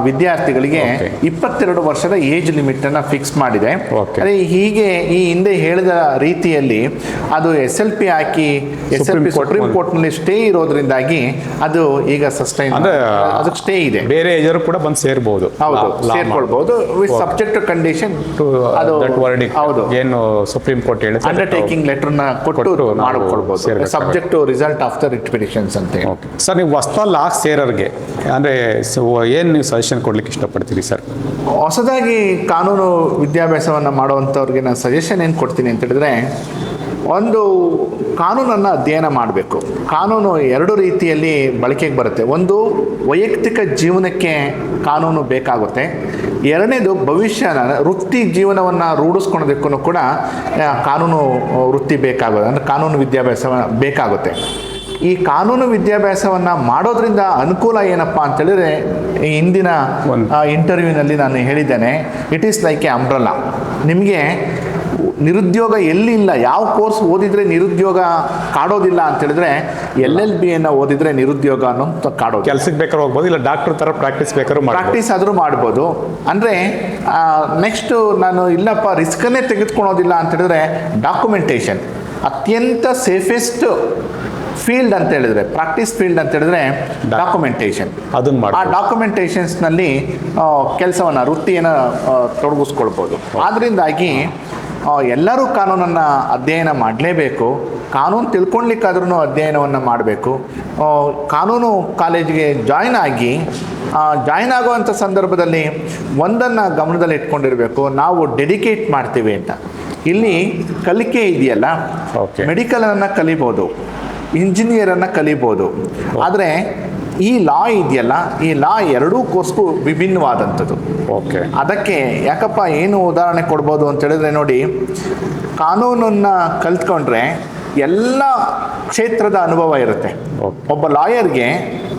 ವಿದ್ಯಾರ್ಥಿಗಳಿಗೆ. ಇಪ್ಪತ್ತೆರಡು ವರ್ಷದ ಏಜ್ ಲಿಮಿಟ್ ಅನ್ನ ಫಿಕ್ಸ್ ಮಾಡಿದೆ. ಅದೇ ಹೀಗೆ ಈ ಹಿಂದೆ ಹೇಳಿದ ರೀತಿಯಲ್ಲಿ ಅದು ಎಸ್ ಎಲ್ ಪಿ ಹಾಕಿ ಎಸ್ ಎಲ್ ಪಿ ಸುಪ್ರೀಂ. ಕೋರ್ಟ್ನಲ್ಲಿ ಸ್ಟೇ ಇರೋದ್ರಿಂದಾಗಿ ಅದು ಈಗ ಸಸ್ಟೈನ್
ಅಂದ್ರೆ
ಅದಕ್ಕೆ ಸ್ಟೇ ಇದೆ.
ಬೇರೆ ಏಜರು ಕೂಡ ಬಂದು ಸೇರ್ಬೋದು.
ಹೌದು ಸೇರ್ಕೊಳ್ಬಹುದು ವಿತ್ ಸಬ್ಜೆಕ್ಟ್ ಕಂಡೀಷನ್ ಅದು ಹೌದು.
ಏನು ಸುಪ್ರೀಂ ಕೋರ್ಟ್ ಹೇಳಿ
ಅಂಡರ್ಟೇಕಿಂಗ್ ಲೆಟರ್ನ ಕೊಟ್ಟು ಮಾಡ್ಕೊಳ್ಬಹುದು. ಸಬ್ಜೆಕ್ಟ್ ರಿಸಲ್ಟ್ ಆಫ್ ದ ರಿಟ್ಪಿಟೇಷನ್ಸ್ ಅಂತ ಹೇಳಿ.
ಸರ್ ನೀವು ಹೊಸ ಲಾಸ್ಟ್ ಸೇರರ್ಗೆ ಅಂದರೆ ಏನು ನೀವು ಸಜೆಷನ್ ಕೊಡ್ಲಿಕ್ಕೆ ಇಷ್ಟಪಡ್ತೀರಿ ಸರ್
ಹೊಸದಾಗಿ ಕಾನೂನು ವಿದ್ಯಾಭ್ಯಾಸವನ್ನು ಮಾಡುವಂಥವ್ರಿಗೆ ನಾನು ಸಜೆಷನ್ ಏನು ಕೊಡ್ತೀನಿ ಅಂತ ಹೇಳಿದ್ರೆ ಒಂದು ಕಾನೂನನ್ನು ಅಧ್ಯಯನ ಮಾಡಬೇಕು. ಕಾನೂನು ಎರಡು ರೀತಿಯಲ್ಲಿ ಬಳಕೆಗೆ ಬರುತ್ತೆ. ಒಂದು ವೈಯಕ್ತಿಕ ಜೀವನಕ್ಕೆ ಕಾನೂನು ಬೇಕಾಗುತ್ತೆ. ಎರಡನೇದು ಭವಿಷ್ಯನ ವೃತ್ತಿ ಜೀವನವನ್ನು ರೂಢಿಸ್ಕೊಳೋದಕ್ಕೂ ಕೂಡ ಕಾನೂನು ವೃತ್ತಿ ಬೇಕಾಗುತ್ತೆ ಅಂದರೆ ಕಾನೂನು ವಿದ್ಯಾಭ್ಯಾಸ ಬೇಕಾಗುತ್ತೆ. ಈ ಕಾನೂನು ವಿದ್ಯಾಭ್ಯಾಸವನ್ನು ಮಾಡೋದ್ರಿಂದ ಅನುಕೂಲ ಏನಪ್ಪ ಅಂತೇಳಿದರೆ
ಒಂದು-
ಇಂಟರ್ವ್ಯೂನಲ್ಲಿ ನಾನು ಹೇಳಿದ್ದೇನೆ it is like a umbrella ನಿಮಗೆ ನಿರುದ್ಯೋಗ ಎಲ್ಲಿ ಇಲ್ಲ ಯಾವ ಕೋರ್ಸ್ ಓದಿದ್ರೆ ನಿರುದ್ಯೋಗ ಕಾಡೋದಿಲ್ಲ ಅಂತ ಹೇಳಿದ್ರೆ ಎಲ್ ಎಲ್ ಬಿಯನ್ನು ಓದಿದ್ರೆ ನಿರುದ್ಯೋಗ ಅನ್ನೋ ಕಾಡೋದು.
ಕೆಲ್ಸಕ್ಕೆ ಬೇಕಾದ್ರೆ ಹೋಗ್ಬೋದು ಇಲ್ಲ ಡಾಕ್ಟರ್ ಥರ ಪ್ರಾಕ್ಟೀಸ್ ಬೇಕಾದ್ರೂ
ಪ್ರಾಕ್ಟೀಸ್ ಆದರೂ ಮಾಡ್ಬೋದು. ಅಂದರೆ ನೆಕ್ಸ್ಟು ನಾನು ಇಲ್ಲಪ್ಪ ರಿಸ್ಕನ್ನೇ ತೆಗೆದುಕೊಳ್ಳೋದಿಲ್ಲ ಅಂತ ಹೇಳಿದ್ರೆ ಡಾಕ್ಯುಮೆಂಟೇಷನ್ ಅತ್ಯಂತ ಸೇಫೆಸ್ಟ್ ಫೀಲ್ಡ್ ಅಂತ ಹೇಳಿದ್ರೆ ಪ್ರಾಕ್ಟೀಸ್ ಫೀಲ್ಡ್ ಅಂತ ಹೇಳಿದ್ರೆ ಡಾಕ್ಯುಮೆಂಟೇಷನ್
ಅದನ್ನ
ಆ
ಡಾಕ್ಯುಮೆಂಟೇಷನ್ಸ್
ಡಾಕ್ಯುಮೆಂಟೇಷನ್ಸ್ನಲ್ಲಿ ವೃತ್ತಿಯನ್ನು ವೃತ್ತಿಯನ್ನು ಆ, ತೊಡಗಿಸ್ಕೊಳ್ಬೋದು. ಆದ್ದರಿಂದಾಗಿ ಆ, ಎಲ್ಲರೂ ಕಾನೂನನ್ನು ಅಧ್ಯಯನ ಮಾಡಲೇಬೇಕು. ಕಾನೂನು ತಿಳ್ಕೊಳ್ಲಿಕ್ಕಾದ್ರೂ ಅಧ್ಯಯನವನ್ನು ಮಾಡಬೇಕು. ಕಾನೂನು ಕಾಲೇಜಿಗೆ ಜಾಯ್ನ್ ಆಗಿ ಜಾಯ್ನ್ ಆಗುವಂಥ ಸಂದರ್ಭದಲ್ಲಿ ಒಂದನ್ನು ಗಮನದಲ್ಲಿ ಇಟ್ಕೊಂಡಿರಬೇಕು. ನಾವು ಡೆಡಿಕೇಟ್ ಮಾಡ್ತೀವಿ ಅಂತ. ಇಲ್ಲಿ ಕಲಿಕೆ ಇದೆಯಲ್ಲ. ಮೆಡಿಕಲನ್ನು ಕಲಿಬೋದು ಇಂಜಿನಿಯರನ್ನು ಕಲಿಬೋದು. ಆದರೆ ಈ ಲಾ ಇದೆಯಲ್ಲ ಈ ಲಾ ಎರಡೂ ಕೋರ್ಸ್ಗೂ ವಿಭಿನ್ನವಾದಂಥದ್ದು.
ಓಕೆ.
ಅದಕ್ಕೆ ಯಾಕಪ್ಪ ಏನು ಉದಾಹರಣೆ ಕೊಡ್ಬೋದು ಅಂತ ಹೇಳಿದ್ರೆ ನೋಡಿ ಕಾನೂನನ್ನು ಕಲ್ತ್ಕೊಂಡ್ರೆ ಎಲ್ಲ ಕ್ಷೇತ್ರದ ಅನುಭವ ಇರುತ್ತೆ. ಒಬ್ಬ ಲಾಯರ್ಗೆ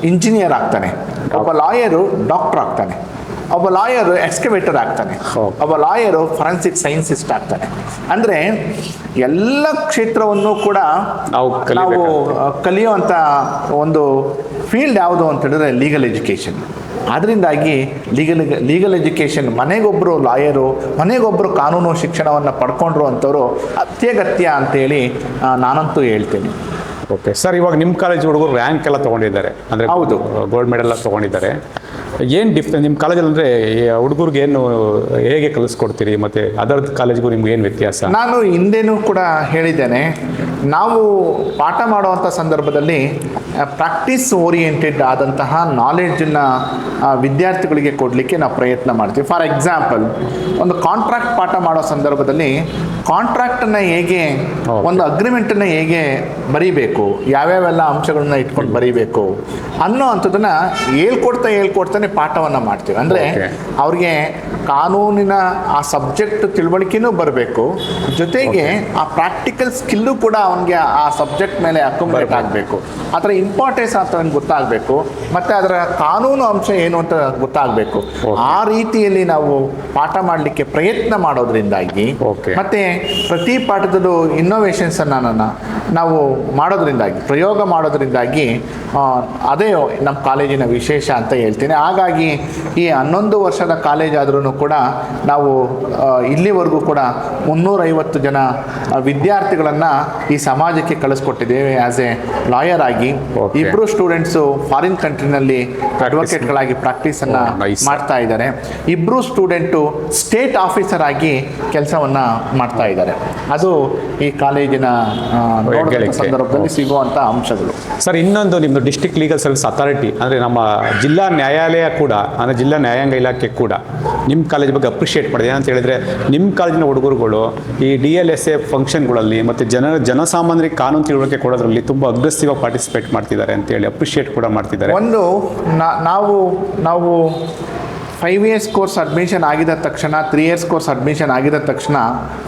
ಇಂಜಿನಿಯರ್ ಆಗ್ತಾನೆ. ಒಬ್ಬ ಲಾಯರು ಡಾಕ್ಟರ್ ಆಗ್ತಾನೆ. ಒಬ್ಬ ಲಾಯರ್ ಎಕ್ಸ್ಕವೇಟರ್ ಆಗ್ತಾನೆ. ಒಬ್ಬ ಲಾಯರು ಫೊರೆನ್ಸಿಕ್ ಸೈನ್ಸಿಸ್ಟ್ ಆಗ್ತಾನೆ. ಅಂದರೆ ಎಲ್ಲ ಕ್ಷೇತ್ರವನ್ನು ಕೂಡ
ನಾವು
ಕಲಿಯುವಂಥ ಒಂದು ಫೀಲ್ಡ್ ಯಾವುದು ಅಂತ ಹೇಳಿದ್ರೆ ಲೀಗಲ್ ಎಜುಕೇಷನ್ ಅದರಿಂದಾಗಿ ಲೀಗಲ್ ಲೀಗಲ್ ಎಜುಕೇಷನ್ ಮನೆಗೊಬ್ಬರು ಲಾಯರು ಮನೆಗೊಬ್ಬರು ಕಾನೂನು ಶಿಕ್ಷಣವನ್ನು ಪಡ್ಕೊಂಡ್ರು ಅಂಥವ್ರು ಅತ್ಯಗತ್ಯ ಅಂತೇಳಿ ನಾನಂತೂ ಹೇಳ್ತೀನಿ.
ಓಕೆ ಸರ್ ಇವಾಗ ನಿಮ್ಮ ಕಾಲೇಜ್ ಹುಡುಗರು ರ್ಯಾಂಕ್ ಎಲ್ಲ ತೊಗೊಂಡಿದ್ದಾರೆ. ಅಂದರೆ
ಹೌದು.
ಗೋಲ್ಡ್ ಮೆಡಲ್ ಎಲ್ಲ ತೊಗೊಂಡಿದ್ದಾರೆ. ಏನು ಡಿಫ್ರೆನ್ ನಿಮ್ಮ ಕಾಲೇಜಲ್ಲಿ ಅಂದರೆ ಹುಡುಗರಿಗೆ ಏನು ಹೇಗೆ ಕಲಿಸ್ಕೊಡ್ತೀರಿ? ಮತ್ತು ಅದರ್ ಕಾಲೇಜ್ಗೂ ನಿಮ್ಗೆ ಏನು ವ್ಯತ್ಯಾಸ?
ನಾನು ಹಿಂದೆನೂ ಕೂಡ ಹೇಳಿದ್ದೇನೆ. ನಾವು ಪಾಠ ಮಾಡುವಂಥ ಸಂದರ್ಭದಲ್ಲಿ ಪ್ರಾಕ್ಟೀಸ್ ಓರಿಯೆಂಟೆಡ್ ಆದಂತಹ ನಾಲೆಡ್ಜನ್ನು ವಿದ್ಯಾರ್ಥಿಗಳಿಗೆ ಕೊಡಲಿಕ್ಕೆ ನಾವು ಪ್ರಯತ್ನ ಮಾಡ್ತೀವಿ. ಫಾರ್ ಎಕ್ಸಾಂಪಲ್ ಒಂದು ಕಾಂಟ್ರಾಕ್ಟ್ ಪಾಠ ಮಾಡೋ ಸಂದರ್ಭದಲ್ಲಿ ಕಾಂಟ್ರಾಕ್ಟನ್ನು ಹೇಗೆ. ಒಂದು ಅಗ್ರಿಮೆಂಟನ್ನು ಹೇಗೆ ಬರೀಬೇಕು ಯಾವ್ಯಾವೆಲ್ಲ ಅಂಶಗಳನ್ನ ಇಟ್ಕೊಂಡು ಬರೀಬೇಕು ಅನ್ನೋ ಅಂಥದ್ದನ್ನು ಹೇಳ್ಕೊಡ್ತಾ ಹೇಳ್ಕೊಡ್ತಾನೆ ಪಾಠವನ್ನು ಮಾಡ್ತೀವಿ. ಅಂದರೆ ಅವ್ರಿಗೆ ಕಾನೂನಿನ ಆ ಸಬ್ಜೆಕ್ಟ್ ತಿಳುವಳಿಕೆನೂ ಬರಬೇಕು. ಜೊತೆಗೆ ಆ ಪ್ರಾಕ್ಟಿಕಲ್ ಸ್ಕಿಲ್ಲು ಕೂಡ ಅವನಿಗೆ ಆ ಸಬ್ಜೆಕ್ಟ್ ಮೇಲೆ ಅಕೊಮಡೇಟ್ ಆಗಬೇಕು. ಅದರ ಇಂಪಾರ್ಟೆನ್ಸ್ ಅಂತ ನನಗೆ ಗೊತ್ತಾಗಬೇಕು. ಮತ್ತು ಅದರ ಕಾನೂನು ಅಂಶ ಏನು ಅಂತ ಗೊತ್ತಾಗಬೇಕು. ಆ ರೀತಿಯಲ್ಲಿ ನಾವು ಪಾಠ ಮಾಡಲಿಕ್ಕೆ ಪ್ರಯತ್ನ ಮಾಡೋದ್ರಿಂದಾಗಿ ಮತ್ತೆ ಪ್ರತಿ ಪಾಠದಲ್ಲೂ ಇನ್ನೋವೇಷನ್ಸನ್ನು ನಾವು ಮಾಡೋದ್ರಿಂದಾಗಿ ಪ್ರಯೋಗ ಮಾಡೋದ್ರಿಂದಾಗಿ ಅದೇ ನಮ್ಮ ಕಾಲೇಜಿನ ವಿಶೇಷ ಅಂತ ಹೇಳ್ತೀನಿ. ಹಾಗಾಗಿ ಈ ಹನ್ನೊಂದು ವರ್ಷದ ಕಾಲೇಜ್ ಆದ್ರೂ ಕೂಡ ನಾವು ಇಲ್ಲಿವರೆಗೂ ಕೂಡ ಮುನ್ನೂರೈವತ್ತು ಜನ ವಿದ್ಯಾರ್ಥಿಗಳನ್ನು ಈ ಸಮಾಜಕ್ಕೆ ಕಳಿಸ್ಕೊಟ್ಟಿದ್ದೇವೆ ಆ್ಯಸ್ ಎ ಲಾಯರ್ ಆಗಿ. ಇಬ್ಬರು ಸ್ಟೂಡೆಂಟ್ಸು ಫಾರಿನ್ ಕಂಟ್ರಿನಲ್ಲಿ ಅಡ್ವೊಕೇಟ್ಗಳಾಗಿ ಪ್ರಾಕ್ಟೀಸನ್ನು
Oh.
ಮಾಡ್ತಾ ಇದ್ದಾರೆ. ಇಬ್ಬರು ಸ್ಟೂಡೆಂಟು ಸ್ಟೇಟ್ ಆಫೀಸರ್ ಆಗಿ ಕೆಲಸವನ್ನು ಮಾಡ್ತಾ ಇದ್ದಾರೆ. ಅದು ಈ ಕಾಲೇಜಿನ ಆ, ಸಂದರ್ಭದಲ್ಲಿ ಸಿಗುವಂಥ ಅಂಶಗಳು.
ಸರ್ ಇನ್ನೊಂದು ನಿಮ್ಮದು ಡಿಸ್ಟ್ರಿಕ್ಟ್ ಲೀಗಲ್ ಸರ್ವಿಸ್ ಅಥಾರಿಟಿ ಅಂದರೆ ನಮ್ಮ ಜಿಲ್ಲಾ ನ್ಯಾಯಾಲಯ ಕೂಡ ಅಂದರೆ ಜಿಲ್ಲಾ ನ್ಯಾಯಾಂಗ ಇಲಾಖೆ ಕೂಡ ನಿಮ್ಮ ಕಾಲೇಜ್ ಬಗ್ಗೆ ಅಪ್ರಿಷಿಯೇಟ್ ಮಾಡಿದೆ. ಏನಂತ ಹೇಳಿದ್ರೆ ನಿಮ್ಮ ಕಾಲೇಜಿನ ಹುಡುಗರುಗಳು ಈ ಡಿ ಎಲ್ ಎಸ್ ಎ ಫಂಕ್ಷನ್ಗಳಲ್ಲಿ ಮತ್ತು ಜನ, ಜನಸಾಮಾನ್ಯರಿಗೆ ಕಾನೂನು ತಿಳುವಳಿಕೆ ಕೊಡೋದ್ರಲ್ಲಿ ತುಂಬ ಅಗ್ರೆಸಿವ್ ಆಗಿ ಪಾರ್ಟಿಸಿಪೇಟ್ ಮಾಡ್ತಿದ್ದಾರೆ ಅಂತೇಳಿ ಅಪ್ರಿಷಿಯೇಟ್ ಕೂಡ ಮಾಡ್ತಿದ್ದಾರೆ.
ಒಂದು ನಾವು ನಾವು ಫೈವ್ ಇಯರ್ಸ್ ಕೋರ್ಸ್ ಅಡ್ಮಿಷನ್ ಆಗಿದ ತಕ್ಷಣ ತ್ರೀ ಇಯರ್ಸ್ ಕೋರ್ಸ್ ಅಡ್ಮಿಷನ್ ಆಗಿದ ತಕ್ಷಣ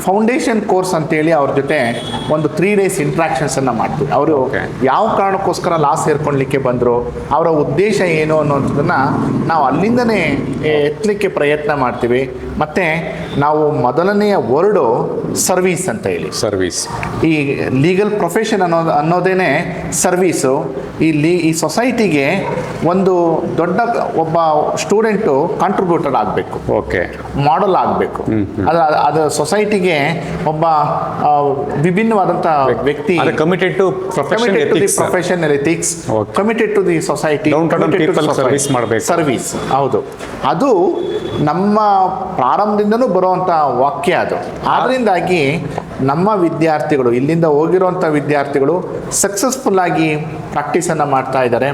ಫೌಂಡೇಶನ್ ಕೋರ್ಸ್ ಅಂತೇಳಿ ಅವ್ರ ಜೊತೆ ಒಂದು ತ್ರೀ ಡೇಸ್ ಇಂಟ್ರಾಕ್ಷನ್ಸನ್ನು ಮಾಡ್ತೀವಿ ಅವರು. ಯಾವ ಕಾರಣಕ್ಕೋಸ್ಕರ ಲಾಸ್ ಸೇರ್ಕೊಳ್ಲಿಕ್ಕೆ ಬಂದರು ಅವರ ಉದ್ದೇಶ ಏನು ಅನ್ನೋದನ್ನು ನಾವು ಅಲ್ಲಿಂದನೇ ಎತ್ತಲಿಕ್ಕೆ ಪ್ರಯತ್ನ ಮಾಡ್ತೀವಿ. ಮತ್ತು ನಾವು ಮೊದಲನೆಯ ವರ್ಡು ಸರ್ವೀಸ್ ಅಂತ ಹೇಳಿ.
ಸರ್ವೀಸ್
ಈ ಲೀಗಲ್ ಪ್ರೊಫೆಷನ್ ಅನ್ನೋದು ಅನ್ನೋದೇನೆ ಸರ್ವೀಸು ಈ ಲೀ ಈ ಸೊಸೈಟಿಗೆ ಒಂದು ದೊಡ್ಡ ಒಬ್ಬ ಸ್ಟೂಡೆಂಟು ಕಾಂಟ್ರಿಬ್ಯೂಟರ್ ಆಗಬೇಕು.
ಓಕೆ
ಮಾಡಲ್ ಆಗಬೇಕು. ಅದು ಅದು ಸೊಸೈಟಿಗೆ ಒಬ್ಬ ವಿಭಿನ್ನವಾದಂತಹ ವಿಭಿನ್ನವಾದಂಥ ವ್ಯಕ್ತಿ
committed to profession ethics
committed to the society
service ಮಾಡ್ಬೇಕು.
ಸರ್ವಿಸ್ ಹೌದು. ಅದು ನಮ್ಮ ಪ್ರಾರಂಭದಿಂದನೂ ಬರುವಂಥ ವಾಕ್ಯ ಅದು. ಆದ್ದರಿಂದಾಗಿ ನಮ್ಮ ವಿದ್ಯಾರ್ಥಿಗಳು ಇಲ್ಲಿಂದ ಹೋಗಿರುವಂಥ ವಿದ್ಯಾರ್ಥಿಗಳು ಸಕ್ಸಸ್ಫುಲ್ ಆಗಿ ಪ್ರಾಕ್ಟೀಸನ್ನು ಮಾಡ್ತಾ ಇದ್ದಾರೆ.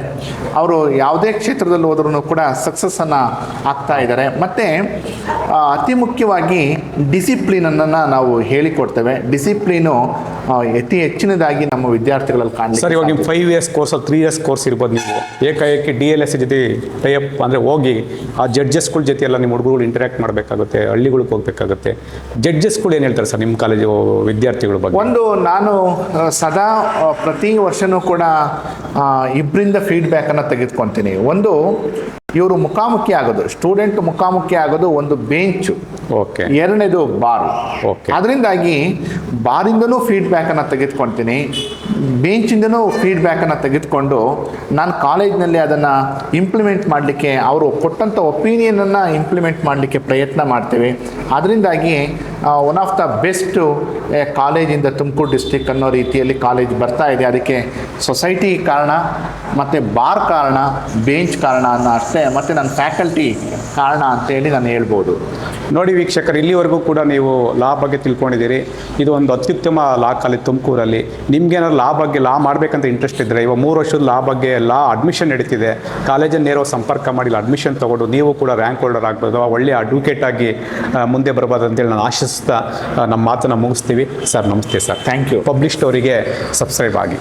ಅವರು ಯಾವುದೇ ಕ್ಷೇತ್ರದಲ್ಲಿ ಹೋದ್ರೂ ಕೂಡ ಸಕ್ಸಸ್ಸನ್ನು ಆಗ್ತಾ ಇದ್ದಾರೆ. ಮತ್ತು ಅತಿ ಮುಖ್ಯವಾಗಿ ಡಿಸಿಪ್ಲಿನನ್ನು ನಾವು ಹೇಳಿಕೊಡ್ತೇವೆ. ಡಿಸಿಪ್ಲಿನು ಅತಿ ಹೆಚ್ಚಿನದಾಗಿ ನಮ್ಮ ವಿದ್ಯಾರ್ಥಿಗಳಲ್ಲಿ
ಸರ್ ಇವಾಗ ನಿಮ್ಮ five years course three years course ಇರ್ಬೋದು ನೀವು. ಏಕಾಏಕಿ ಡಿ ಎಲ್ ಎಸ್ ಜೊತೆ ಟೈಪ್ ಅಂದರೆ ಹೋಗಿ ಆ ಜಡ್ಜಸ್ಗಳ ಜೊತೆ ಎಲ್ಲ ನಿಮ್ಮ ಹುಡುಗರುಗಳು ಇಂಟರಾಕ್ಟ್ ಮಾಡಬೇಕಾಗುತ್ತೆ ಹಳ್ಳಿಗಳಿಗೆ ಹೋಗಬೇಕಾಗುತ್ತೆ. ಜಡ್ಜಸ್ಗಳು ಏನು ಹೇಳ್ತಾರೆ ಸರ್ ನಿಮ್ಮ ಕಾಲೇಜು ವಿದ್ಯಾರ್ಥಿಗಳ ಬಗ್ಗೆ?
ಒಂದು, ನಾನು ಸದಾ ಪ್ರತಿ ವರ್ಷನೂ ಕೂಡ ಇಬ್ಬರಿಂದ ಫೀಡ್ಬ್ಯಾಕನ್ನು ತೆಗೆದುಕೊತೀನಿ. ಒಂದು, ಇವರು ಮುಖಾಮುಖಿ ಆಗೋದು ಸ್ಟೂಡೆಂಟ್ ಮುಖಾಮುಖಿ ಆಗೋದು ಒಂದು ಬೆಂಚು
ಓಕೆ
ಎರಡನೇದು ಬಾರ್.
ಓಕೆ
ಅದರಿಂದಾಗಿ ಬಾರಿಂದನೂ ಫೀಡ್ಬ್ಯಾಕನ್ನು ತೆಗೆದುಕೊಳ್ತೀನಿ ಬೆಂಚಿಂದನೂ ಫೀಡ್ಬ್ಯಾಕನ್ನು ತೆಗೆದುಕೊಂಡು ನಾನು ಕಾಲೇಜ್ನಲ್ಲಿ ಅದನ್ನು ಇಂಪ್ಲಿಮೆಂಟ್ ಮಾಡಲಿಕ್ಕೆ ಅವರು ಕೊಟ್ಟಂಥ ಒಪಿನಿಯನನ್ನು ಇಂಪ್ಲಿಮೆಂಟ್ ಮಾಡಲಿಕ್ಕೆ ಪ್ರಯತ್ನ ಮಾಡ್ತೀವಿ. ಅದರಿಂದಾಗಿ ಒನ್ ಆಫ್ ದ ಬೆಸ್ಟ್ ಕಾಲೇಜಿಂದ ತುಮಕೂರು ಡಿಸ್ಟಿಕ್ ಅನ್ನೋ ರೀತಿಯಲ್ಲಿ ಕಾಲೇಜ್ ಬರ್ತಾ ಇದೆ. ಅದಕ್ಕೆ ಸೊಸೈಟಿ ಕಾರಣ ಮತ್ತು ಬಾರ್ ಕಾರಣ ಬೆಂಚ್ ಕಾರಣ ಅನ್ನೋ ಅಷ್ಟೇ ಮತ್ತು ನನ್ನ ಫ್ಯಾಕಲ್ಟಿ ಕಾರಣ ಅಂತೇಳಿ ನಾನು ಹೇಳ್ಬೋದು.
ನೋಡಿ ವೀಕ್ಷಕರು ಇಲ್ಲಿವರೆಗೂ ಕೂಡ ನೀವು ಲಾ ಬಗ್ಗೆ ತಿಳ್ಕೊಂಡಿದ್ದೀರಿ. ಇದು ಒಂದು ಅತ್ಯುತ್ತಮ ಲಾ ಕಾಲೇಜ್ ತುಮಕೂರಲ್ಲಿ. ನಿಮ್ಗೇನಾದ್ರು ಲಾ ಬಗ್ಗೆ ಲಾ ಮಾಡಬೇಕಂತ ಇಂಟ್ರೆಸ್ಟ್ ಇದ್ದರೆ ಇವಾಗ ಮೂರು ವರ್ಷದ ಲಾ ಬಗ್ಗೆ ಲಾ ಅಡ್ಮಿಷನ್ ನಡೀತಿದೆ. ಕಾಲೇಜನ್ನು ನೇರೋ ಸಂಪರ್ಕ ಮಾಡಿ ಅಡ್ಮಿಷನ್ ತೊಗೊಂಡು ನೀವು ಕೂಡ ರ್ಯಾಂಕ್ ಹೋಲ್ಡರ್ ಆಗ್ಬೋದು. ಆ ಒಳ್ಳೆಯ ಅಡ್ವೊಕೇಟ್ ಆಗಿ ಮುಂದೆ ಬರ್ಬೋದು ಅಂತೇಳಿ ನಾನು ಆಶಿಸ್ತಾ ನಮ್ಮ ಮಾತನ್ನು ಮುಗಿಸ್ತೀವಿ. ಸರ್ ನಮಸ್ತೆ ಸರ್.
ಥ್ಯಾಂಕ್ ಯು
ಪಬ್ಲಿಷ್ ಅವರಿಗೆ ಸಬ್ಸ್ಕ್ರೈಬ್ ಆಗಿ.